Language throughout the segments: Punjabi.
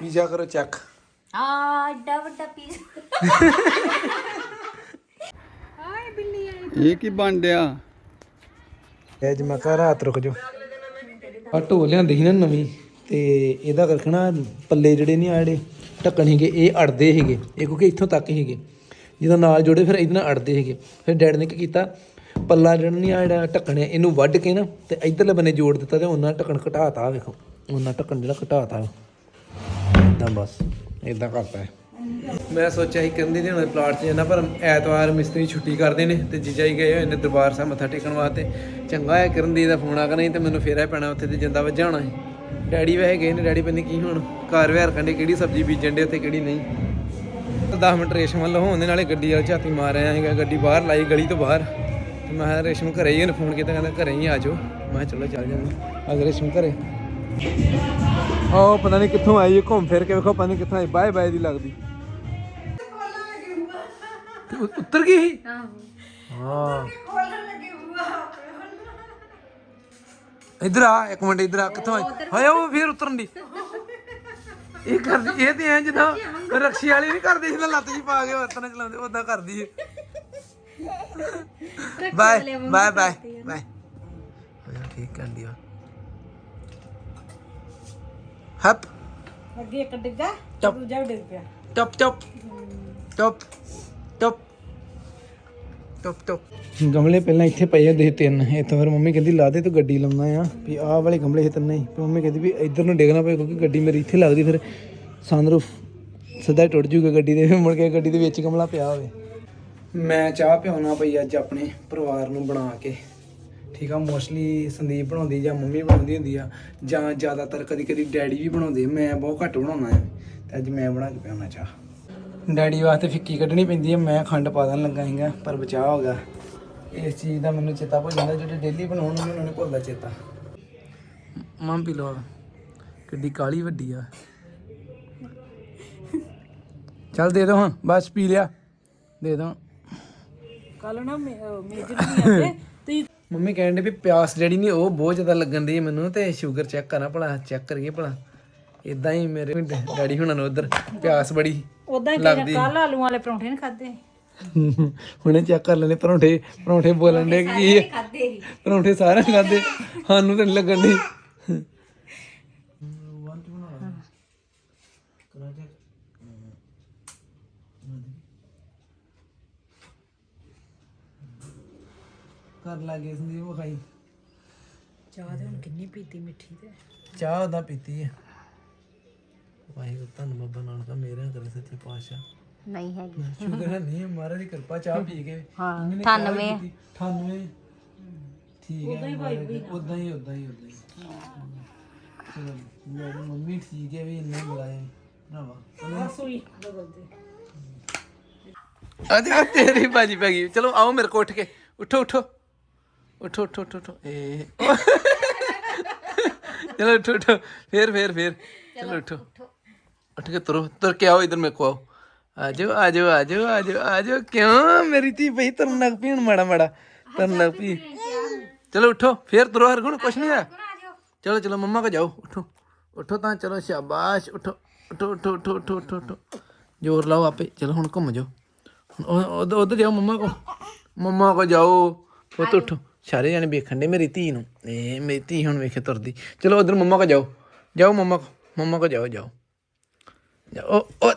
ਪੀਜ਼ਾ ਕਰੋ ਚੈੱਕ। ਆ ਏਡਾ ਵੱਡਾ ਪੀਸ ਹਾਏ ਬਿੱਲੀ ਆਈ। ਇਹ ਕੀ ਬਣ ਡਿਆ? ਅੱਜ ਮੈਂ ਕਹ ਰਾਤ ਰੁਕ ਜਾ ਆ ਢੋ ਲਿਆਂਦੀ ਸੀ ਨਾ ਨਵੀਂ ਤੇ ਇਹਦਾ ਰੱਖਣਾ ਪੱਲੇ ਜਿਹੜੇ ਨਹੀਂ ਆ ਜਿਹੜੇ ਢੱਕਣ ਸੀਗੇ ਇਹ ਅੜਦੇ ਸੀਗੇ। ਇਹ ਕਿਉਂਕਿ ਇੱਥੋਂ ਤੱਕ ਸੀਗੇ। ਜਦੋਂ ਨਾਲ ਜੋੜੇ ਫਿਰ ਇਹਦੇ ਨਾਲ ਅੜਦੇ ਸੀਗੇ। ਫਿਰ ਡੈਡ ਨੇ ਕੀ ਕੀਤਾ? ਪੱਲਾ ਜਿਹੜਾ ਨਹੀਂ ਆ ਜਿਹੜਾ ਢੱਕਣ ਹੈ ਇਹਨੂੰ ਵੱਢ ਕੇ ਨਾ ਤੇ ਇਧਰਲੇ ਬੰਨੇ ਜੋੜ ਦਿੱਤਾ ਤੇ ਉਹਨਾਂ ਢੱਕਣ ਘਟਾਤਾ ਵੇਖੋ। ਉਹਨਾਂ ਢੱਕਣ ਜਿਹੜਾ ਘਟਾਤਾ। ਇਦਾਂ ਬਸ ਇਦਾਂ ਕਰਤਾ ਹੈ। ਮੈਂ ਸੋਚਿਆ ਸੀ ਕੰਦੀ ਦੇ ਹੁਣ ਪਲਾਟ 'ਚ ਜਾਣਾ, ਪਰ ਐਤਵਾਰ ਮਿਸਤਰੀ ਛੁੱਟੀ ਕਰਦੇ ਨੇ ਤੇ ਜੀਜਾ ਹੀ ਗਏ ਹੋਏ ਨੇ ਦਰਬਾਰ ਸਾਹਿਬ ਮੱਥਾ ਟੇਕਣ ਵਾਸਤੇ। ਚੰਗਾ ਹੈ ਕਰਨਦੀ ਦਾ ਫੋਨ ਆ ਕੇ, ਨਹੀਂ ਤੇ ਮੈਨੂੰ ਫੇਰਾ ਪੈਣਾ, ਉੱਥੇ ਤੇ ਜਿੰਦਾ ਵੱਜਾ ਹੋਣਾ ਸੀ। ਡੈਡੀ ਵੈਸੇ ਗਏ ਨੇ, ਡੈਡੀ ਪਤਾ ਕੀ ਹੁਣ, ਘਰ ਵਿਹਾਰ ਕੰਡੇ ਕਿਹੜੀ ਸਬਜ਼ੀ ਬੀਜਣ ਦੇ ਉੱਥੇ, ਕਿਹੜੀ ਨਹੀਂ। 10 ਮਿੰਟ ਰੇਸ਼ਮ ਵੱਲ ਹੋਣ ਦੇ ਨਾਲੇ ਗੱਡੀ ਵਾਲ ਝਾਤੀ ਮਾਰ ਆਇਆ ਸੀਗਾ ਗੱਡੀ ਬਾਹਰ ਲਾਈ ਗਲੀ ਤੋਂ ਬਾਹਰ। ਮੈਂ ਕਿਹਾ ਰੇਸ਼ਮ ਘਰੇ ਹੀ ਉਹਨੇ ਫੋਨ ਕੀਤਾ, ਕਹਿੰਦਾ ਘਰੇ ਹੀ ਆ ਜਾਓ। ਮੈਂ ਕਿਹਾ ਚਲੋ ਚੱਲ ਜਾਂਦੇ ਅਗਰ ਰੇਸ਼ਮ ਘਰੇ। ਉਹ ਪਤਾ ਨਹੀਂ ਕਿੱਥੋਂ ਆਈ ਹੈ ਘੁੰਮ ਫਿਰ ਕੇ ਵੇਖੋ ਪਤਾ ਨਹੀਂ ਕਿੱਥੋਂ ਆਈ। ਬਾਏ ਬਾਏ ਦੀ ਲੱਗਦੀ। ਤੇ ਉ- ਉੱਤਰ ਗਈ ਸੀ? ਹਾਂ। ਇਧਰ ਆ ਇੱਕ ਮਿੰਟ ਇਧਰ ਆ ਕਿੱਥੋਂ ਆਈ? ਹਾਏ ਉਹ ਫੇਰ ਉਤਰਨ ਦੀ। ਇਹ ਕਰਦੀ ਇਹ ਤੇ ਐਂ ਜਿੱਦਾਂ ਰਕਸ਼ੀ ਵਾਲੀ ਨਹੀਂ ਕਰਦੀ ਸੀ ਲੱਤ ਜੀ ਪਾ ਕੇ ਵਰਤਨ ਚਲਾਉਂਦੇ ਉਦਾਂ ਕਰਦੀ ਹੈ ਬਾਏ ਬਾਏ ਬਾਏ ਬਾਏ। ਠੀਕ ਕਰਦੀ ਆ। ਹੱਪ। ਅੱਗੇ ਇੱਕ ਡਿੱਗਾ ਚੁੱਪ। ਦੂਜਾ ਵੀ ਡਿੱਗ ਪਿਆ। ਟਪ ਟਪ। ਟਪ ਟਪ। ਟਪ ਟਪ। ਗਮਲੇ ਪਹਿਲਾਂ ਇੱਥੇ ਪਏ ਆ ਦੇ ਤਿੰਨ ਇੱਥੋਂ ਫਿਰ ਮੰਮੀ ਕਹਿੰਦੀ ਲਾ ਦੇ ਤੂੰ ਗੱਡੀ ਲਾਉਣਾ ਆ। ਵੀ ਆਹ ਵਾਲੇ ਗਮਲੇ ਇਹ ਤਿੰਨੇ। ਹੀ ਤੇ ਮੰਮੀ ਕਹਿੰਦੀ ਵੀ ਇੱਧਰ ਨੂੰ ਡੇਗਣਾ ਪਏ ਕਿਉਂਕਿ ਗੱਡੀ ਮੇਰੀ ਇੱਥੇ ਲੱਗਦੀ ਫਿਰ ਸਨਰੂਫ ਸਿੱਧਾ ਹੀ ਟੁੱਟ ਜੂਗਾ ਗੱਡੀ ਦੇ ਫਿਰ ਮੁੜ ਕੇ ਗੱਡੀ ਦੇ ਵਿੱਚ ਗਮਲਾ ਪਿਆ ਹੋਵੇ। ਮੈਂ ਚਾਹ ਪਿਆਉਣਾ ਪਈ ਅੱਜ ਆਪਣੇ ਪਰਿਵਾਰ ਨੂੰ ਬਣਾ ਕੇ। ਠੀਕ ਆ ਮੋਸਟਲੀ ਸੰਦੀਪ ਬਣਾਉਂਦੀ ਜਾਂ ਮੰਮੀ ਬਣਾਉਂਦੀ ਹੁੰਦੀ ਆ ਜਾਂ ਜ਼ਿਆਦਾਤਰ ਕਦੀ ਕਦੀ ਡੈਡੀ ਵੀ ਬਣਾਉਂਦੇ ਮੈਂ ਬਹੁਤ ਘੱਟ ਬਣਾਉਣਾ ਹੈ ਤੇ ਅੱਜ ਮੈਂ ਬਣਾ ਕੇ ਪਿਆਉਣਾ ਚਾਹ। ਡੈਡੀ ਵਾਸਤੇ ਫਿੱਕੀ ਕੱਢਣੀ ਪੈਂਦੀ ਹੈ ਮੈਂ ਖੰਡ ਪਾ ਦੇਣ ਲੱਗਾ ਸੀਗਾ ਪਰ ਬਚਾਅ ਹੋ ਗਿਆ। ਇਸ ਚੀਜ਼ ਦਾ ਮੈਨੂੰ ਚੇਤਾ ਭੁੱਲ ਜਾਂਦਾ ਜਿਹੜੇ ਡੇਲੀ ਬਣਾਉਣ ਨੂੰ ਮੈਨੂੰ ਨਹੀਂ ਭੁੱਲਦਾ ਚੇਤਾ। ਮਾਂ ਪੀ ਲੋ ਕਿੱਡੀ ਕਾਲੀ ਵੱਡੀ ਆ। ਚੱਲ ਦੇ ਦੋ ਹਾਂ ਬਸ ਪੀ ਲਿਆ ਦੇ ਦੋ। ਕੱਲ ਨਾ ਮੇਜਰ ਨਹੀਂ ਆਏ ਮੰਮੀ ਕਹਿੰਦੇ ਵੀ ਪਿਆਸ ਜਿਹੜੀ ਨਹੀਂ ਉਹ ਬਹੁਤ ਜ਼ਿਆਦਾ ਲੱਗਣ ਦੀ ਮੈਨੂੰ ਤੇ ਸ਼ੂਗਰ ਚੈੱਕ ਕਰਾਂ ਭਲਾ ਚੈੱਕ ਕਰੀਏ ਭਲਾ। ਇਦਾਂ ਹੀ ਮੇਰੇ ਡੈਡੀ ਹੁਣਾਂ ਨੂੰ ਉਧਰ ਪਿਆਸ ਬੜੀ ਉਦਾਂ ਹੀ ਲੱਗਦੀ। ਕੱਲ ਆਲੂ ਵਾਲੇ ਪਰੌਂਠੇ ਨਹੀਂ ਖਾਦੇ ਹੁਣੇ ਚੈੱਕ ਕਰ ਲੈਣੇ ਪਰੌਂਠੇ ਪਰੌਂਠੇ ਬੋਲਣ ਦੇ ਕੀ ਪਰੌਂਠੇ ਸਾਰੇ ਖਾਦੇ ਸਾਨੂੰ ਤਾਂ ਲੱਗਣ ਦੀ ਕਰ ਲਾਗੇ ਸੰਦੀਪ ਵਿਖਾਈ। ਚਾਹ ਦੇ ਹੁਣ ਕਿੰਨੀ ਪੀਤੀ ਮਿੱਠੀ ਤੇ? ਚਾਹ ਉਹਦਾ ਪੀਤੀ ਹੈ ਵਾਹਿਗੁਰੂ ਤੁਹਾਨੂੰ ਬਾਬਾ ਨਾਨਕਾ ਮੇਰਾ ਕਰੇ ਸੱਚੇ ਪਾਤਸ਼ਾਹ। ਨਹੀਂ ਹੈਗੀ। ਸ਼ੁਕਰ ਹੈ ਨਹੀਂ ਮਹਾਰਾਜ ਦੀ ਕਿਰਪਾ ਚਾਹ ਪੀ ਕੇ। ਹਾਂ, 98 98 ਠੀਕ ਹੈ ਉਦਾਂ ਹੀ ਉਦਾਂ ਹੀ ਉਦਾਂ ਹੀ ਚਲੋ ਮੇਰੀ ਮੰਮੀ ਠੀਕ ਹੈ ਵੀ ਇੰਨੇ ਮਿਲਾਏ ਭਰਾਵਾ ਸੂਈ ਬਦਲਦੇ। ਅੱਜ ਆ ਤੇਰੀ ਬਾਜੀ ਪੈ ਗਈ। ਚਲੋ ਆਓ ਮੇਰੇ ਕੋਲ ਉੱਠ ਕੇ। ਉੱਠੋ ਉੱਠੋ। ਉੱਠੋ ਉੱਠੋ ਉੱਠੋ ਉੱਠੋ। ਏ। ਚਲੋ ਉੱਠੋ ਉੱਠੋ। ਫੇਰ ਫੇਰ ਫੇਰ। ਚਲੋ ਉੱਠੋ। ਉੱਠ ਕੇ ਤੁਰੋ, ਤੁਰ ਕੇ ਆਓ, ਇਧਰ ਮੇਰੇ ਕੋ ਆਓ। ਆ ਜਾਓ ਆ ਜਾਇਓ ਆ ਜਾਓ ਆ ਜਾਓ ਆ ਜਾਓ ਕਿਉਂ? ਮੇਰੀ ਧੀ ਪਈ, ਤੁਰਨ ਲੱਗ ਪਈ ਹੁਣ ਮਾੜਾ ਮਾੜਾ। ਤੁਰਨ ਲੱਗ ਪਈ। ਚਲੋ ਉੱਠੋ, ਫੇਰ ਤੁਰੋ ਹਰ ਗੁਣ ਕੁਛ ਨਹੀਂ ਆ ਚਲੋ ਚਲੋ, ਮੰਮਾ ਕੋ ਜਾਓ। ਉੱਠੋ। ਉੱਠੋ ਤਾਂ ਚਲੋ, ਸ਼ਾਬਾਸ਼। ਉੱਠੋ ਉੱਠੋ ਉੱਠੋ ਉੱਠੋ ਉੱਠੋ ਉੱਠੋ ਉੱਠੋ। ਜ਼ੋਰ ਲਾਓ ਆਪੇ। ਚਲੋ, ਹੁਣ ਘੁੰਮ ਜਾਓ। ਉਧਰ ਜਾਓ ਮੰਮਾ ਕੋ। ਮੰਮਾ ਕੋ ਜਾਓ। ਉਹ ਉੱਠੋ। ਸਾਰੇ ਜਾਣੇ ਵੇਖਣ ਦੇ ਮੇਰੀ ਧੀ ਨੂੰ। ਇਹ ਮੇਰੀ ਧੀ ਹੁਣ ਵੇਖੇ ਤੁਰਦੀ। ਚਲੋ ਉਧਰ ਮੰਮਾ ਕੋ ਜਾਓ। ਜਾਓ ਮੰਮਾ ਕੋ ਮੰਮਾ ਕੋ ਜਾਓ ਜਾਓ। ਜਾਓ ਉਹ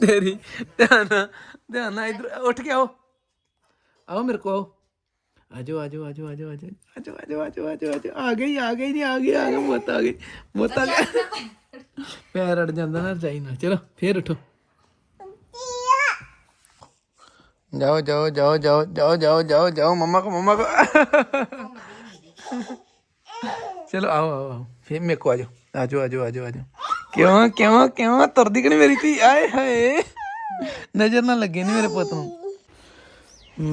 ਤੇਰੀ ਧਿਆਨ ਧਿਆਨ ਨਾਲ ਇਧਰ ਉੱਠ ਕੇ ਆਓ। ਆਓ ਮੇਰੇ ਕੋ ਆਓ। ਆਜੋ ਆਜੋ ਆਜੋ ਆਜੋ ਆਜੋ ਆਜੋ ਆਜੋ ਆਜੋ ਆਜੋ ਆਜੋ। ਆ ਗਈ ਆ ਗਈ ਨਹੀਂ ਆ ਗਈ ਆ ਗਈ ਮੋਤ ਆ ਗਈ। ਮੋਤ ਆ ਗਈ ਪੈਰ ਅੜ ਜਾਂਦਾ ਨਾ ਰਜਾਈ ਨਾਲ। ਚਲੋ ਫੇਰ ਉਠੋ। ਜਾਓ ਜਾਓ ਜਾਓ ਜਾਓ ਜਾਓ ਜਾਓ ਜਾਓ ਜਾਓ ਮੰਮਾ ਕੋ ਮੰਮਾ ਕੋ ਚਲੋ ਆਓ ਆਓ ਆਓ ਫੇਰ ਮੇਰੇ ਕੋ ਆਜੋ ਆਜੋ ਆਜੋ ਆਜੋ ਆਜੋ ਕਿਉਂ ਕਿਉਂ ਕਿਉਂ ਤੁਰਦੀ ਕਿ ਨੀ ਮੇਰੀ ਧੀ ਆਏ ਹਾਏ ਨਜ਼ਰ ਨਾ ਲੱਗੇ ਨਹੀਂ ਮੇਰੇ ਪੁੱਤ ਨੂੰ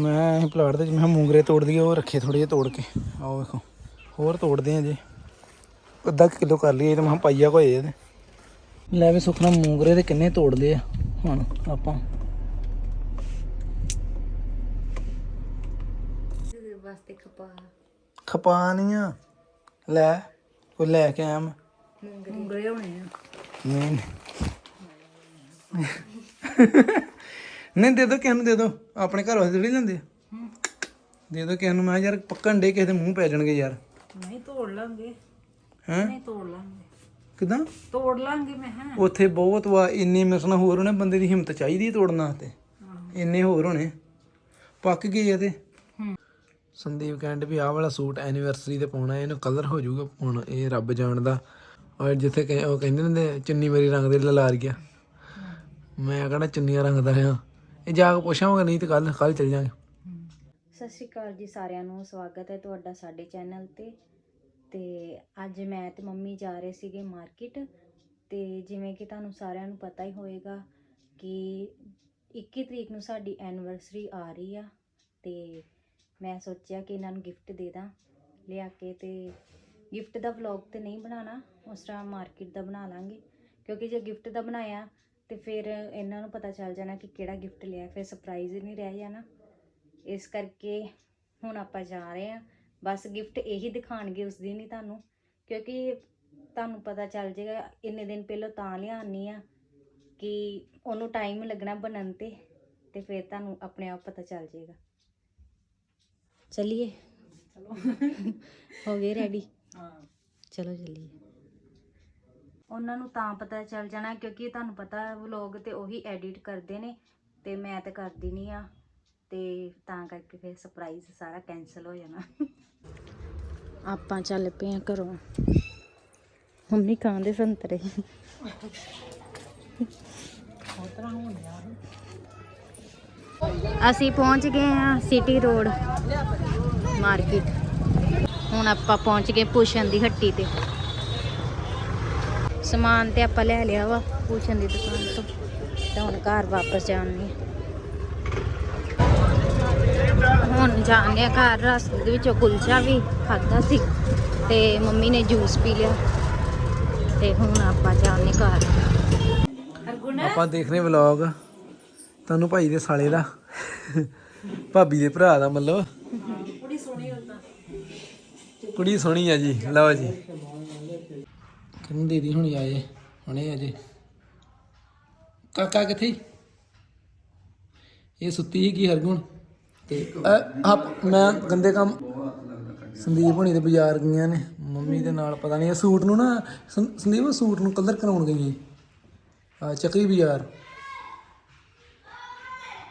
ਮੈਂ ਪਲਾਟ ਦੇ ਜਿਵੇਂ ਮੈਂ ਮੂੰਗਰੇ ਤੋੜ ਦਈਏ ਉਹ ਰੱਖੇ ਥੋੜੇ ਜਿਹੇ ਤੋੜ ਕੇ ਆਓ ਵੇਖੋ ਹੋਰ ਤੋੜਦੇ ਆ ਜੇ ਅੱਧਾ ਕੁ ਕਿਲੋ ਕਰ ਲਈਏ ਤੇ ਮੈਂ ਪਾਈਆ ਕੋਏ ਇਹਦੇ ਲੈ ਵੀ ਸੁਖਨਾ ਮੂੰਗਰੇ ਦੇ ਕਿੰਨੇ ਤੋੜ ਲਏ ਆ ਹੁਣ ਆਪਾਂ ਵਾਸਤੇ ਖਪਾ ਖਪਾ ਨਹੀਂ ਆ ਲੈ ਕੋਈ ਲੈ ਕੇ ਆਇਆ ਮੈਂ। ਮੂੰਗਰੇ ਹੋਣੇ ਆ। ਨਹੀਂ ਨਹੀਂ। ਦੇ ਦੋ ਕਿਸੇ ਨੂੰ ਦੇ ਦੋ। ਆਪਣੇ ਘਰ ਵਾਸਤੇ ਥੋੜੀ ਲੈਂਦੇ ਆ। ਦੇ ਦੋ ਕਿਸੇ ਨੂੰ ਮੈਂ ਕਿਹਾ ਯਾਰ ਪੱਕਣ ਡੇ ਕਿਸੇ ਦੇ ਮੂੰਹ ਪੈ ਜਾਣਗੇ ਯਾਰ। ਨਹੀਂ ਤੋੜ ਲਾਂਗੇ। ਹੈਂ? ਨਹੀਂ ਤੋੜ ਲਾਂਗੇ। ਕਿਦਾਂ? ਤੋੜ ਲਾਂਗੇ ਮੈਂ ਹਾਂ। ਉੱਥੇ ਬਹੁਤ ਵਾ ਇੰਨੇ ਮਿਸਣਾ ਹੋਰ ਹੋਣੇ ਬੰਦੇ ਦੀ ਹਿੰਮਤ ਚਾਹੀਦੀ ਹੈ ਤੋੜਨ ਵਾਸਤੇ। ਇੰਨੇ ਹੋਰ ਹੋਣੇ। ਪੱਕ ਗਏ ਆ ਤੇ। ਸੰਦੀਪ ਕਹਿੰਦੇ ਵੀ ਆਹ ਵਾਲਾ ਸੂਟ ਐਨੀਵਰਸਰੀ ਤੇ ਪਾਉਣਾ, ਇਹਨੂੰ ਕਲਰ ਹੋ ਜਾਊਗਾ ਹੁਣ, ਇਹ ਰੱਬ ਜਾਣਦਾ। ਔਰ ਜਿੱਥੇ ਕਹੇ- ਉਹ ਕਹਿੰਦੇ ਨੇ ਚੁੰਨੀ ਮੇਰੀ ਰੰਗ ਦੇ ਲਲਾਰ ਗਿਆ ਮੈਂ ਕਹਿੰਦਾ ਚੁੰਨੀਆਂ ਰੰਗ ਦਾ ਇਹ ਜਾ ਕੇ ਪੁੱਛਾਂਗਾ, ਨਹੀਂ ਤੇ ਕੱਲ ਕੱਲ ਚੱਲ ਜਾਾਂਗੇ। ਸਤਿ ਸ਼੍ਰੀ ਅਕਾਲ ਜੀ ਸਾਰਿਆਂ ਨੂੰ, ਸਵਾਗਤ ਹੈ ਤੁਹਾਡਾ ਸਾਡੇ ਚੈਨਲ ਤੇ। ਤੇ ਅੱਜ ਮੈਂ ਤੇ ਮੰਮੀ ਜਾ ਰਹੇ ਸੀਗੇ ਮਾਰਕੀਟ ਤੇ ਜਿਵੇਂ ਕਿ ਤੁਹਾਨੂੰ ਸਾਰਿਆਂ ਨੂੰ ਪਤਾ ਹੀ ਹੋਏਗਾ ਕਿ 21 ਤਰੀਕ ਨੂੰ ਸਾਡੀ ਐਨੀਵਰਸਰੀ ਆ ਰਹੀ ਆ। ਤੇ ਮੈਂ ਸੋਚਿਆ ਕਿ ਇਹਨਾਂ ਨੂੰ ਗਿਫਟ ਦੇ ਦਾਂ, ਲਿਆ ਕੇ ਤੇ ਗਿਫਟ ਦਾ ਵਲੌਗ ਤੇ ਨਹੀਂ ਬਣਾਉਣਾ, ਉਸ ਤਰ੍ਹਾਂ ਮਾਰਕੀਟ ਦਾ ਬਣਾ ਲਾਂਗੇ। ਕਿਉਂਕਿ ਜੇ ਗਿਫਟ ਦਾ ਬਣਾਇਆ, ਤੇ ਫਿਰ ਇਹਨਾਂ ਨੂੰ ਪਤਾ ਚੱਲ ਜਾਣਾ ਕਿ ਕਿਹੜਾ ਗਿਫਟ ਲਿਆ, ਫਿਰ ਸਰਪ੍ਰਾਈਜ਼ ਨਹੀਂ ਰਹਿ ਜਾਣਾ। ਇਸ ਕਰਕੇ ਹੁਣ ਆਪਾਂ ਜਾ ਰਹੇ ਹਾਂ। ਬਸ ਗਿਫਟ ਇਹੀ ਦਿਖਾਣਗੇ ਉਸ ਦਿਨ ਹੀ ਤੁਹਾਨੂੰ। ਕਿਉਂਕਿ ਤੁਹਾਨੂੰ ਪਤਾ ਚੱਲ ਜਾਏਗਾ, ਇੰਨੇ ਦਿਨ ਪਹਿਲਾਂ ਤਾਂ ਲਿਆਉਣੀ ਆ ਕਿ ਉਹਨੂੰ ਟਾਈਮ ਲੱਗਣਾ ਬਣਨ ਤੇ ਤੇ ਫਿਰ ਤੁਹਾਨੂੰ ਆਪਣੇ ਆਪ ਪਤਾ ਚੱਲ ਜਾਏਗਾ। ਚਲਿਏ ਹੋ ਗਏ ਰੈਡੀ ਹਾਂ ਚਲੋ ਚੱਲੀਏ ਉਹਨਾਂ ਨੂੰ ਤਾਂ ਪਤਾ ਚੱਲ ਜਾਣਾ ਕਿਉਂਕਿ ਤੁਹਾਨੂੰ ਪਤਾ ਵਲੌਗ ਤੇ ਉਹੀ ਐਡਿਟ ਕਰਦੇ ਨੇ ਤੇ ਮੈਂ ਤਾਂ ਕਰਦੀ ਨਹੀਂ ਆ ਤੇ ਤਾਂ ਕਰਕੇ ਫਿਰ ਸਰਪ੍ਰਾਈਜ਼ ਸਾਰਾ ਕੈਨਸਲ ਹੋ ਜਾਣਾ। ਆਪਾਂ ਚੱਲ ਪਏ ਆ ਘਰੋਂ। ਮੰਮੀ ਖਾਂਦੇ ਸੰਤਰੇ। ਅਸੀਂ ਪਹੁੰਚ ਗਏ ਹਾਂ ਸਿਟੀ ਰੋਡ ਮਾਰਕੀਟ ਹੁਣ ਆਪਾਂ ਪਹੁੰਚ ਗਏ ਪੂਸ਼ਨ ਦੀ ਹੱਟੀ ਤੇ। ਸਮਾਨ ਤੇ ਆਪਾਂ ਲੈ ਲਿਆ ਵਾ ਪੂਸ਼ਨ ਦੀ ਦੁਕਾਨ ਤੋਂ। ਤੇ ਹੁਣ ਘਰ ਵਾਪਸ ਜਾਣੇ ਹੁਣ ਜਾਣੇ ਘਰ, ਰਸਤੇ ਦੇ ਵਿੱਚੋਂ ਕੁਲਚਾ ਵੀ ਖਾਦਾ ਸੀ। ਤੇ ਮੰਮੀ ਨੇ ਜੂਸ ਪੀ ਲਿਆ। ਤੇ ਹੁਣ ਆਪਾਂ ਜਾਣੇ ਘਰ। ਹਰਗੁਣ ਆਪਾਂ ਦੇਖ ਵਲੌਗ ਤੁਹਾਨੂੰ ਭਾਈ ਦੇ ਸਾਲੇ ਦਾ। ਭਾਬੀ ਦੇ ਭਰਾ ਦਾ ਮਤਲਬ। ਬੜੀ ਸੋਹਣੀ ਹੁੰਦਾ ਕੁੜੀ ਸੋਹਣੀ ਆ ਜੀ, ਲਓ ਜੀ। ਕਹਿੰਦੀ ਦੀਦੀ ਹੁਣੀ ਆਏ, ਹੁਣੇ ਅਜੇ ਕਾਕਾ ਕਿੱਥੇ? ਇਹ ਸੁੱਤੀ ਸੀ ਹਰਗੁਣ? ਤੇ ਆਪ, ਮੈਂ ਗੰਦੇ ਕੰਮ ਸੰਦੀਪ ਹੁਣੀ ਦੇ ਬਾਜ਼ਾਰ ਗਈਆਂ ਨੇ। ਮੰਮੀ ਦੇ ਨਾਲ ਪਤਾ ਨਹੀਂ, ਇਹ ਸੂਟ ਨੂੰ ਨਾ ਸੰਦੀਪ ਸੂਟ ਨੂੰ ਕਲਰ ਕਰਾਉਣ ਗਈ ਆ, ਚੱਕਰੀ ਬਾਜ਼ਾਰ।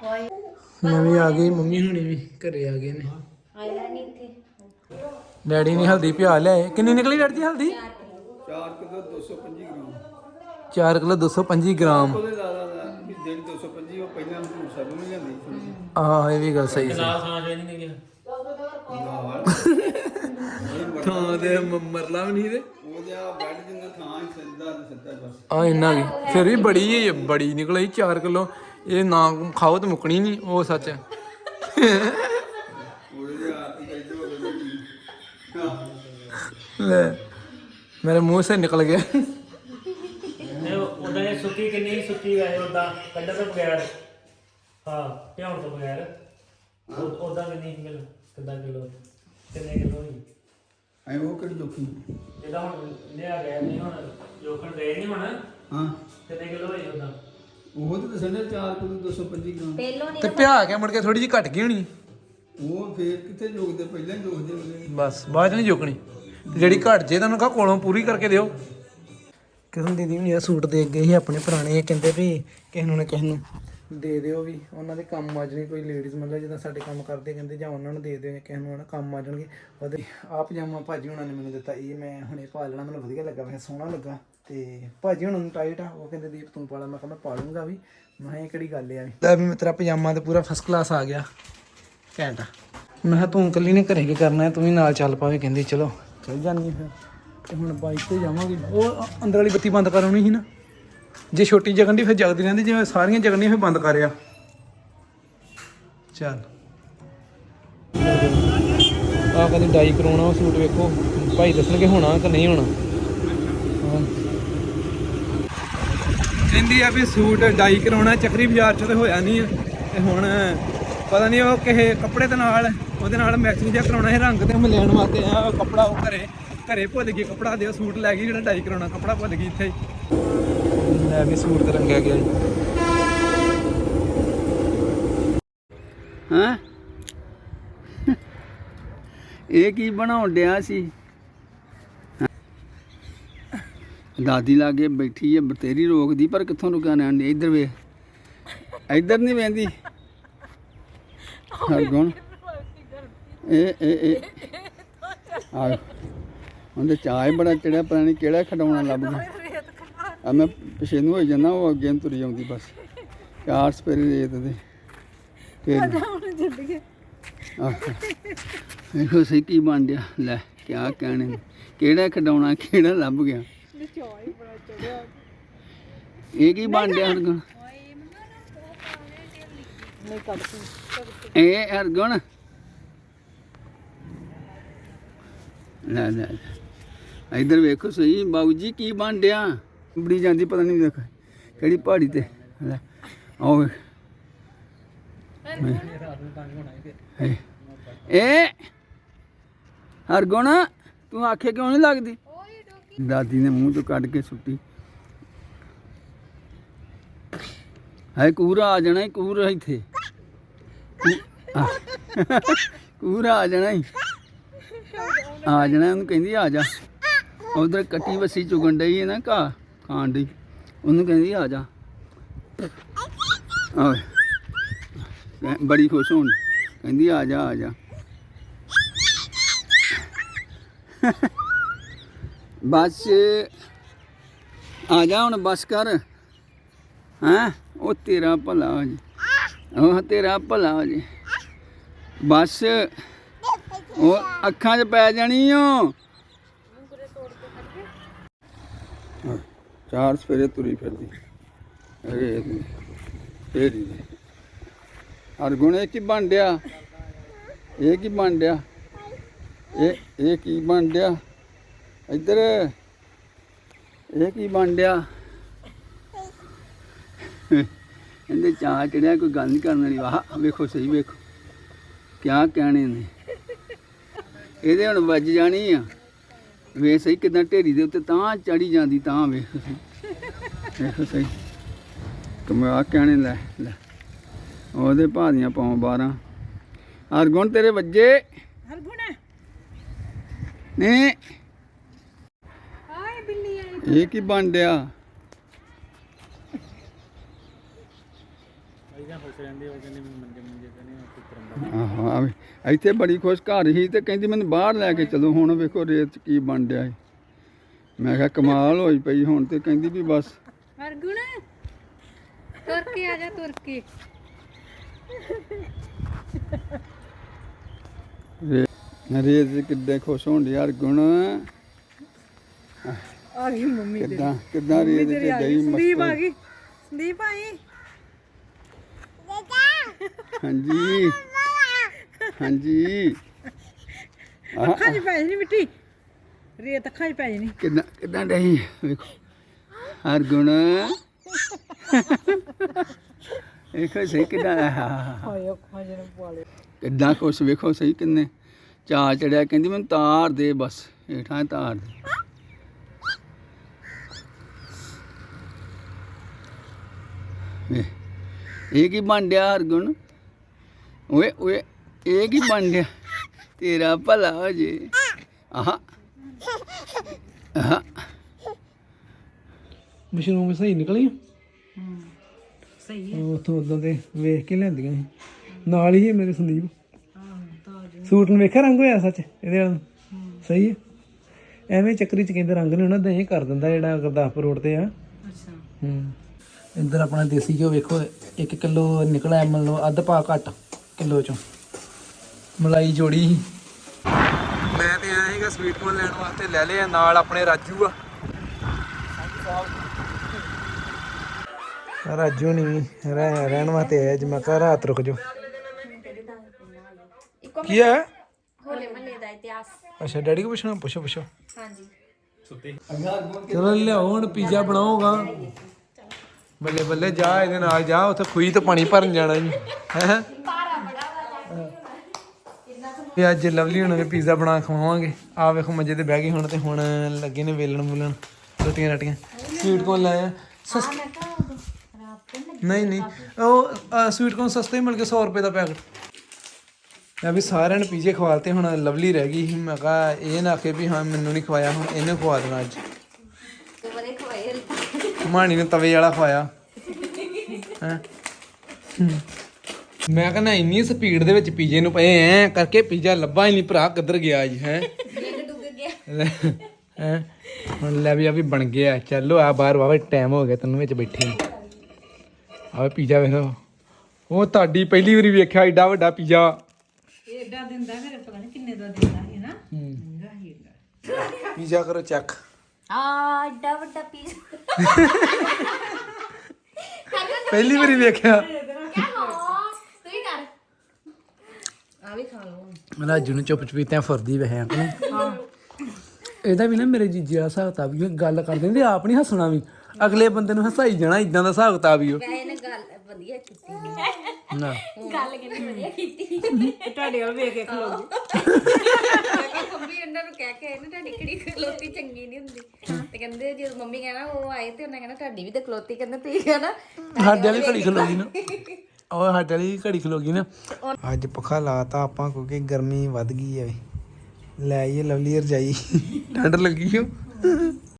ਮੈਂ ਵੀ ਆ ਗਈ ਮੰਮੀ। ਹੁਣੀ ਵੀ ਘਰੇ ਆ ਗਏ ਨੇ। ਆਇਆ ਨਹੀਂ ਇੱਥੇ ਡੈਡੀ ਨੇ ਹਲਦੀ ਪਿਆ ਲਿਆਏ ਕਿੰਨੀ ਨਿਕਲੀ ਡੈਡੀ ਜੀ ਹਲਦੀ? 4 ਕਿਲੋ 225 ਗ੍ਰਾਮ। 4 kilo 225 gram. ਦਾ ਵੀ ਜਿਹੜੀ 225 ਉਹ ਪਹਿਲਾਂ ਨੂੰ ਸਭ ਨੂੰ ਲਿਆਂਦੀ ਸੀ। ਆਹ ਇਹ ਵੀ ਗੱਲ ਸਹੀ ਸੀ। ਥਾਂ ਤੇ ਮ- ਮਰਲਾ ਵੀ ਨਹੀਂ ਆ ਜਿੰਨਾ ਥਾਂ ਹੀ ਸਿੱਧਾ ਤੇ ਸਿੱਧਾ ਬਸ। ਆ ਇੰਨਾ ਕੀ ਫਿਰ ਵੀ ਬੜੀ ਹੈ ਬੜੀ ਨਿਕਲੀ 4 ਕਿਲੋ। ਇਹ ਨਾ ਖਾਓ ਤੇ ਮੁੱਕਣੀ ਨਹੀਂ ਉਹ ਸੱਚ ਹੈ। ਹੋ ਲੈ ਮੇਰੇ ਮੂੰਹ ਸੇ ਨਿਕਲ ਗਿਆ। ਨੇ ਉਹਦਾ ਇਹ ਸੁੱਕੀ ਕਿੰਨੀ ਸੁੱਕੀ ਗਏ ਉਹਦਾ ਕੱਢਣ ਤੋਂ ਬਗੈਰ ਹਾਂ ਧਿਆਨ ਤੋਂ ਬਗੈਰ। ਉਹਦਾ ਕਿੰਨੀ ਮਿਲ ਕਿੰਨਾ ਕਿਲੋ ਕਿੰਨੇ ਕਿਲੋ ਹੋਈ? ਐ ਉਹ ਕਿਹੜੀ ਜੋਖੀ ਜਿਹਦਾ ਹੁਣ ਲਿਆ ਗਿਆ ਨਹੀਂ ਹੁਣ ਜੋਖਣ ਗਏ ਨਹੀਂ ਹੁਣ। ਹਾਂ। ਕਿੰਨੇ ਕਿਲੋ ਹੋਈ ਉਹਦਾ ਉਹ ਤੇ ਦੱਸਣ 4 ਕਿਲੋ 225 ਗ੍ਰਾਮ ਪਹਿਲੋਂ ਨਹੀਂ ਤੇ ਪਿਆ ਕੇ ਮੁੜ ਕੇ ਥੋੜੀ ਜਿਹੀ ਘਟ ਗਈ ਹੋਣੀ? ਉਹ ਫੇਰ ਕਿੱਥੇ ਜੋਗਦੇ ਪਹਿਲਾਂ ਹੀ ਜੋਗਦੇ ਬਸ ਬਾਅਦ ਚ ਨਹੀਂ ਜੋਕਣੀ ਤੇ ਜਿਹੜੀ ਘਟ ਜੇ ਤੁਹਾਨੂੰ ਕਹਾ ਕੋਲੋਂ ਪੂਰੀ ਕਰਕੇ ਦਿਓ। ਕਿਰਨ ਦੀਦੀ ਵੀ ਇਹ ਸੂਟ ਦੇ ਗਏ ਸੀ ਆਪਣੇ ਪੁਰਾਣੇ ਇਹ ਕਹਿੰਦੇ ਵੀ ਕਿਸੇ ਨੂੰ ਨਾ ਕਿਸੇ ਨੂੰ ਦੇ ਦਿਓ ਵੀ। ਉਹਨਾਂ ਦੇ ਕੰਮ ਆ ਜਾਣੀ ਕੋਈ ਲੇਡੀਜ਼ ਮਤਲਬ ਜਿੱਦਾਂ ਸਾਡੇ ਕੰਮ ਕਰਦੇ ਕਹਿੰਦੇ ਜਾਂ ਉਹਨਾਂ ਨੂੰ ਦੇ ਦਿਓ ਜਾਂ ਕਿਸੇ ਨੂੰ ਨਾ ਕੰਮ ਆ ਜਾਣਗੇ। ਉਹਦੇ ਆ ਪਜਾਮਾ ਭਾਜੀ ਉਹਨਾਂ ਨੇ ਮੈਨੂੰ ਦਿੱਤਾ ਇਹ ਮੈਂ ਹੁਣੇ ਪਾ ਲੈਣਾ ਮੈਨੂੰ ਵਧੀਆ ਲੱਗਾ ਵੈਸੇ ਸੋਹਣਾ ਲੱਗਾ। ਤੇ ਭਾਜੀ ਉਹਨਾਂ ਨੂੰ ਟਾਈਟ ਆ ਉਹ ਕਹਿੰਦੇ ਦੀਪ ਤੂੰ ਪਾ ਲੈ ਮੈਂ ਕਿਹਾ ਮੈਂ ਪਾ ਲੂੰਗਾ ਵੀ। ਮੈਂ ਇਹ ਕਿਹੜੀ ਗੱਲ ਆ ਲੈ ਵੀ ਮੈਂ ਤੇਰਾ ਪਜਾਮਾ ਤੇ ਪੂਰਾ ਫਸਟ ਕਲਾਸ ਆ ਗਿਆ। ਘੈਂਟ ਆ। ਮੈਂ ਕਿਹਾ ਤੂੰ ਇਕੱਲੀ ਨੇ ਘਰੇ ਕੀ ਕਰਨਾ ਹੈ ਤੂੰ ਵੀ ਨਾਲ ਚੱਲ ਪਾਵੇ ਕਹਿੰਦੀ ਚਲੋ। ਚੱਲ ਜਾਂਦੀ ਫਿਰ। ਤੇ ਹੁਣ ਬਾਈਕ ਤੇ ਜਾਵਾਂਗੇ। ਉਹ ਅੰਦਰ ਵਾਲੀ ਬੱਤੀ ਬੰਦ ਕਰਾਉਣੀ ਸੀ ਨਾ। ਜੇ ਛੋਟੀ ਜਗਨ ਦੀ ਫਿਰ ਜਗਦੀ ਰਹਿੰਦੀ ਜਿਵੇਂ ਸਾਰੀਆਂ ਜਗਨੀਆਂ ਫਿਰ ਬੰਦ ਕਰਿਆ ਚੱਲ। ਆ ਕਦੇ ਡਾਈ ਕਰਾਉਣਾ ਉਹ ਸੂਟ ਵੇਖੋ। ਭਾਈ ਦੱਸਣਗੇ ਹੋਣਾ ਕਿ ਨਹੀਂ ਹੋਣਾ। ਕਹਿੰਦੀ ਆ ਵੀ ਸੂਟ ਡਾਈ ਕਰਾਉਣਾ, ਚੱਕਰੀ ਬਾਜ਼ਾਰ ਚ ਤੇ ਹੋਇਆ ਨਹੀਂ ਆ। ਤੇ ਹੁਣ ਪਤਾ ਨਹੀਂ ਉਹ ਕਿਸੇ ਕੱਪੜੇ ਦੇ ਨਾਲ, ਉਹਦੇ ਨਾਲ ਮੈਚਿੰਗ ਜਿਹਾ ਕਰਾਉਣਾ ਹੈ ਰੰਗ ਤੇ ਮੈਂ ਵਾਸਤੇ ਆ, ਕੱਪੜਾ ਉਹ ਘਰੇ ਘਰੇ ਭੁੱਲ ਗਈ, ਕੱਪੜਾ ਦਿਓ ਸੂਟ ਲੈ ਗਈ, ਜਿਹੜਾ ਡਾਈ ਕਰਾਉਣਾ, ਕੱਪੜਾ ਭੁੱਲ ਗਈ ਇੱਥੇ ਹੀ। ਵੀ ਸੂਟ ਤੇ ਰੰਗਿਆ ਗਿਆ ਹਾਂ? ਇਹ ਕੀ ਬਣਾਉਣ ਡਿਆ ਸੀ? ਦਾਦੀ ਲਾਗੇ ਬੈਠੀ ਹੈ ਬਤੇਰੀ ਰੋਕਦੀ ਪਰ ਕਿੱਥੋਂ ਰੁਕਾਣਾ ਨਹੀਂ ਇੱਧਰ ਵੇ ਇੱਧਰ ਨਹੀਂ ਵੇਂਦੀ ਹਰਗੁਣ ਇਹ ਇਹ ਇਹ। ਆ ਉਹਦੇ ਚਾਹ ਹੀ ਬੜਾ ਚੜਿਆ ਪਤਾ ਨਹੀਂ ਕਿਹੜਾ ਖਡਾਉਣਾ ਲੱਭ ਗਿਆ। ਆ ਮੈਂ ਪਿਛੇ ਨੂੰ ਹੋ ਜਾਂਦਾ ਉਹ ਅੱਗੇ ਨੂੰ ਤੁਰੀ ਆਉਂਦੀ ਬਸ। ਚਾਰ ਸਪੇਰੇ ਰੇਤ ਦੇ। ਆਹ। ਦੇਖੋ ਸਹੀ ਕੀ ਬਣ ਗਿਆ। ਲੈ ਕਿਆ ਕਹਿਣੇ ਨੇ। ਕਿਹੜਾ ਖਡਾਉਣਾ ਕਿਹੜਾ ਲੱਭ ਗਿਆ। ਇਹ ਕੀ ਬਣ ਗਿਆ ਹਰਗੁਣ? ਇਹ ਹਰਗੁਣ। ਲੈ ਲੈ ਲੈ। ਵੇਖੋ ਸਹੀ ਬਾਬੂ ਜੀ ਕੀ ਬਣ ਡਿਆ? ਬੜੀ ਜਾਂਦੀ, ਪਤਾ ਨਹੀਂ ਦੇਖ ਕਿਹੜੀ ਪਹਾੜੀ ਤੇ। ਲੈ, ਆਓ ਇਹ ਹਰਗੁਣ, ਤੂੰ ਆਖੇ ਕਿਉਂ ਨਹੀਂ ਲੱਗਦੀ? ਦਾਦੀ ਨੇ ਮੂੰਹ ਤੋਂ ਕੱਢ ਕੇ ਸੁੱਟੀ। ਹੈ ਕੂਰਾ ਆ ਜਾਣਾ ਕੂਰਾ ਇੱਥੇ। ਆ। ਕੂਰਾ ਆ ਜਾਣਾ ਆ ਜਾਣਾ, ਉਹਨੂੰ ਕਹਿੰਦੀ ਆ ਜਾ। ਉਧਰ ਕੱਟੀ ਵਸੀ ਚੁਗਣ ਡਈ ਹੈ ਨਾ ਘਾ ਖਾਣ ਡਈ। ਉਹਨੂੰ ਕਹਿੰਦੀ ਆ ਜਾ। ਓਏ ਬੜੀ ਖੁਸ਼ ਹੋਣ, ਕਹਿੰਦੀ ਆ ਜਾ ਆ ਜਾ। ਬਸ ਆ ਜਾ ਹੁਣ ਬਸ ਕਰ। ਹੈਂ? ਉਹ ਤੇਰਾ ਭਲਾ ਹੋ ਜੀ। ਉਹ ਤੇਰਾ ਭਲਾ ਹੋ ਜੀ। ਬਸ, ਉਹ ਅੱਖਾਂ 'ਚ ਪੈ ਜਾਣੀ ਓ। ਚਾਰ ਸਵੇਰੇ ਤੁਰੀ ਫਿਰਦੀ। ਅਰੇ, ਫੇਰੀ ਹਰ ਗੁਣੇ ਕੀ ਬਣ ਡਿਆ? ਇਹ ਕੀ ਬਣ ਡਿਆ? ਇਹ ਇਹ ਕੀ ਬਣ ਡਿਆ? ਇੱਧਰ ਇਹ ਕੀ ਬਣ ਡਿਆ? ਇਹਦੇ ਚਾਹ ਚੜਿਆ ਕੋਈ ਗੱਲ ਨਹੀਂ ਕਰਨ ਵਾਲੀ। ਵਾਹ ਵੇਖੋ ਸਹੀ ਵੇਖੋ। ਕਿਆ ਕਹਿਣੇ ਨੇ। ਇਹਦੇ ਹੁਣ ਵੱਜ ਜਾਣੀ ਆ। ਵੇ ਸਹੀ ਕਿਦਾਂ ਢੇਰੀ ਦੇ ਉੱਤੇ ਤਾਂ ਚੜੀ ਜਾਂਦੀ ਤਾਂ ਵੇਖ ਸਹੀ। ਵੇਖੋ ਸਹੀ। ਕਮਾ ਕਹਿਣੇ ਲੈ ਲੈ। ਉਹਦੇ ਭਾਦੀਆਂ ਪਾਉ 12 ਹਰਗੁਣ ਤੇਰੇ ਵੱਜੇ? ਹਰਗੁਣ। ਨੇ ਇਹ ਕੀ ਬਣ ਡਿਆ? ਆਹੋ ਆਵੇ। ਇੱਥੇ ਬੜੀ ਖੁਸ਼ ਘਰ ਸੀ ਤੇ ਕਹਿੰਦੀ ਮੈਨੂੰ ਬਾਹਰ ਲੈ ਕੇ ਚਲੋ ਹੁਣ ਵੇਖੋ ਰੇਤ ਕੀ ਬਣ ਡਿਆ ਏ। ਮੈਂ ਕਿਹਾ ਕਮਾਲ ਹੋਈ ਪਈ ਹੁਣ ਤੇ ਕਹਿੰਦੀ ਵੀ ਬਸ। ਹਰਗੁਣ ਤੁਰ ਕੇ ਆ ਜਾ ਤੁਰ ਕੇ। ਰੇ- ਰੇਤ ਚ ਕਿੱਦਾਂ ਖੁਸ਼ ਹੋਣ ਡਿਆ ਯਾਰ ਗੁਣ ਆ ਗਈ ਮੰਮੀ ਕਿੱਦਾਂ? ਕਿੱਦਾਂ ਰੇਤ ਚ ਗਈ। ਸੰਦੀਪ ਆ ਮਸਤ ਗਈ। ਸੰਦੀਪ ਆਈ ਹਾਂਜੀ। ਹਾਂਜੀ। ਆਹ। ਅੱਖਾਂ 'ਚ ਪੈ ਜਾਣੀ ਮਿੱਟੀ। ਰੇਤ ਅੱਖਾਂ 'ਚ ਪੈ ਜਾਣੀ। ਕਿੱਦਾਂ ਕਿੱਦਾਂ ਡਈ? ਵੇਖੋ। ਹਰ ਗੁਣ ਵੇਖੋ ਸਹੀ ਕਿੱਦਾਂ ਆਹਾ। ਹਾਏ ਅੱਖਾਂ 'ਚ ਨਾ ਪਾ ਲਿਆ ਕਿੱਦਾਂ ਖੁਸ਼ ਵੇਖੋ ਸਹੀ ਕਿੰਨੇ। ਚਾਅ ਚੜਿਆ ਕਹਿੰਦੀ ਮੈਨੂੰ ਤਾਰ ਦੇ ਬਸ। ਹੇਠਾਂ ਤਾਰ ਦੇ। ਇਹ ਕੀ ਬਣ ਡਿਆ ਹਰਗੁਣ? ਓਏ ਓਏ ਇਹ ਕੀ ਬਣ ਡਿਆ? ਤੇਰਾ ਭਲਾ ਹੋ ਜੇ ਆਹਾ। ਆਹਾ ਮਸ਼ਰੂਮ ਸਹੀ ਨਿਕਲੀ ਸਹੀ ਉਥੋਂ ਉਦੋਂ ਦੇ ਵੇਖ ਕੇ ਲੈਂਦੀਆਂ ਸੀ। ਨਾਲ ਹੀ ਹੈ ਮੇਰੇ ਸੰਦੀਪ। ਸੂਟ ਨੂੰ ਵੇਖਿਆ ਰੰਗ ਹੋਇਆ ਸੱਚ? ਇਹਦੇ ਨਾਲ ਸਹੀ ਹੈ ਐਵੇਂ ਚੱਕਰੀ ਚ ਕਹਿੰਦੇ ਰੰਗ ਨੇ ਉਹਨਾਂ ਦਾ ਇਹ ਕਰ ਦਿੰਦਾ ਜਿਹੜਾ ਗੁਰਦਾਸਪੁਰ ਰੋਡ ਤੇ ਆ। ਅੱਛਾ। ਹੂੰ। ਇੱਧਰ ਆਪਣਾ ਦੇਸੀ ਘਿਓ ਵੇਖੋ 1 ਕਿਲੋ ਨਿਕਲਿਆ ਮਤਲਬ ਅੱਧ ਪਾ ਘੱਟ ਕਿਲੋ ਚੋਂ। ਮਲਾਈ ਜੋੜੀ। ਸੀ ਮੈਂ ਤੇ ਆਇਆ ਸੀਗਾ ਸਵੀਟ ਕੋਨ ਲੈਣ ਵਾਸਤੇ ਲੈ ਲਿਆ ਨਾਲ ਆਪਣੇ ਰਾਜੂ ਆ। ਰਾਜੂ ਨਹੀਂ ਰਹਿ ਰਹਿਣ ਵਾਸਤੇ ਆਇਆ ਅੱਜ ਮੈਂ ਕਿਹਾ ਰਾਤ ਰੁਕ ਜਾਓ। ਕੀ ਹੈ ਹੋਲੇ ਮਹੱਲੇ ਦਾ ਇਤਿਹਾਸ ਅੱਛਾ ਡੈਡੀ ਕੋ ਪੁੱਛਣਾ ਪੁੱਛੋ ਪੁੱਛੋ। ਹਾਂਜੀ। ਚਲੋ ਲਿਆਓ ਹੁਣ ਪੀਜ਼ਾ ਬਣਾਓਗਾ। ਬੱਲੇ ਬੱਲੇ ਜਾ ਇਹਦੇ ਨਾਲ ਜਾ ਉੱਥੇ ਖੂਹੀ ਤੋਂ ਪਾਣੀ ਭਰਨ ਜਾਣਾ ਜੀ। ਹੈ? ਤੇ ਅੱਜ ਲਵਲੀ ਹੁਣਾਂ ਨੇ ਪੀਜ਼ਾ ਬਣਾ ਖਵਾਵਾਂਗੇ। ਆ ਵੇਖੋ ਮੰਜੇ ਤੇ ਬਹਿ ਗਏ ਹੁਣ ਤੇ ਹੁਣ ਲੱਗੇ ਨੇ ਵੇਲਣ ਵੂਲਣ ਰੋਟੀਆਂ ਰਾਟੀਆਂ। ਸਵੀਟ ਕੋਨ ਲਾਇਆ। ਨਹੀਂ ਨਹੀਂ। ਉਹ ਸਵੀਟ ਕੋਰਨ ਸਸਤੇ ਮਿਲ ਕੇ 100 ਰੁਪਏ ਦਾ ਪੈਕਟ ਮੈਂ ਵੀ ਸਾਰਿਆਂ ਨੂੰ ਪੀਜੇ ਖਵਾਲਤੇ ਹੁਣ ਲਵਲੀ ਰਹਿ ਗਈ ਸੀ। ਮੈਂ ਕਹਾ ਇਹ ਨਾ ਆਖੇ ਵੀ ਹਾਂ ਮੈਨੂੰ ਨਹੀਂ ਖਵਾਇਆ ਹੁਣ ਇਹਨੇ ਖਵਾ ਦੇਣਾ ਅੱਜ। ਮਾਣੀ ਨੇ ਤਵੇ ਵਾਲਾ ਖਵਾਇਆ। ਹੈਂ? ਮੈਂ ਕਹਿੰਦਾ ਇੰਨੀ ਸਪੀਡ ਦੇ ਵਿੱਚ ਪੀਜੇ ਨੂੰ ਪਏ ਐ ਕਰਕੇ ਪੀਜਾ ਲੱਭਾ ਹੀ ਨਹੀਂ ਭਰਾ ਕਿੱਧਰ ਗਿਆ ਜੀ ਹੈ? ਡਿੱਗ ਡੁੱਗ ਗਿਆ। ਹੈ? ਹੁਣ ਲੈ ਵੀ ਆ ਵੀ ਬਣ ਗਿਆ। ਚੱਲੋ ਆ ਬਾਹਰ ਵਾਵਾ ਟਾਈਮ ਹੋ ਗਿਆ ਤੈਨੂੰ ਵਿੱਚ ਬੈਠੇ ਨੂੰ। ਆਹ ਪੀਜਾ ਵੇਖੋ। ਉਹ ਤੁਹਾਡੀ ਪਹਿਲੀ ਵਾਰੀ ਵੇਖਿਆ ਏਡਾ ਵੱਡਾ ਪੀਜਾ। ਇਹ ਏਡਾ ਦਿੰਦਾ ਮੇਰੇ ਪਤਾ ਨਹੀਂ ਕਿੰਨੇ ਦਾ ਦਿੰਦਾ ਹੈ। ਨਾ ਪੀਜਾ ਕਰੋ ਚੱਕ ਆ ਏਡਾ ਵੱਡਾ ਪੀਸ ਪਹਿਲੀ ਵਾਰੀ ਵੇਖਿਆ। ਕਰ ਆ ਵੀ ਖਾ ਲਓ ਰਾਜੂ ਨੂੰ ਚੁੱਪ ਚੁਪੀਤਿਆਂ ਫੁਰਦੀ ਵਹਿ ਅੰਕ ਨੂੰ ਇਹਦਾ ਵੀ ਨਾ ਮੇਰੇ ਜੀਜੇ ਵਾਲਾ ਹਿਸਾਬ ਕਿਤਾਬ ਵੀ ਗੱਲ ਕਰਦੇ ਨੇ ਤੇ ਆਪ ਨਹੀਂ ਹੱਸਣਾ ਵੀ। ਅਗਲੇ ਬੰਦੇ ਨੂੰ ਹਸਾਈ ਜਾਣਾ ਇਦਾਂ ਦਾ ਹਿਸਾਬ ਕਿਤਾਬ ਹੀ ਉਹ। ਵੈਸੇ ਨੇ ਗੱਲ ਵਧੀਆ ਕੀਤੀ ਨਾ। ਗੱਲ ਕਿੰਨੀ ਵਧੀਆ ਕੀਤੀ। ਤੁਹਾਡੇ ਵੱਲ ਵੇਖ ਕੇ ਖਲੋ ਗਈ। ਮੰਮੀ ਉਹਨਾਂ ਨੂੰ ਕਹਿ ਕੇ ਆਏ ਨਾ ਤੁਹਾਡੀ ਕਿਹੜੀ ਖਲੋਤੀ ਚੰਗੀ ਨਹੀਂ ਹੁੰਦੀ? ਤੇ ਕਹਿੰਦੇ ਜਦੋਂ ਮੰਮੀ ਕਹਿਣਾ ਉਹ ਆਏ ਤੇ ਉਹਨਾਂ ਕਹਿਣਾ ਤੁਹਾਡੀ ਵੀ ਤਾਂ ਖਲੋਤੀ ਕਹਿੰਦੇ ਤੁਸੀਂ ਕਹਿਣਾ ਸਾਡੇ ਵਾਲੀ ਘੜੀ ਖਲੋ ਗਈ ਨਾ। ਉਹ ਸਾਡੇ ਵਾਲੀ ਘੜੀ ਖਲੋ ਗਈ ਨਾ। ਅੱਜ ਪੱਖਾ ਲਾਤਾ ਆਪਾਂ ਕਿਉਂਕਿ ਗਰਮੀ ਵੱਧ ਗਈ ਹੈ ਲੈ ਇਹ ਲਵਲੀ ਰਜਾਈ। ਠੰਡ ਲੱਗੀ ਹੋ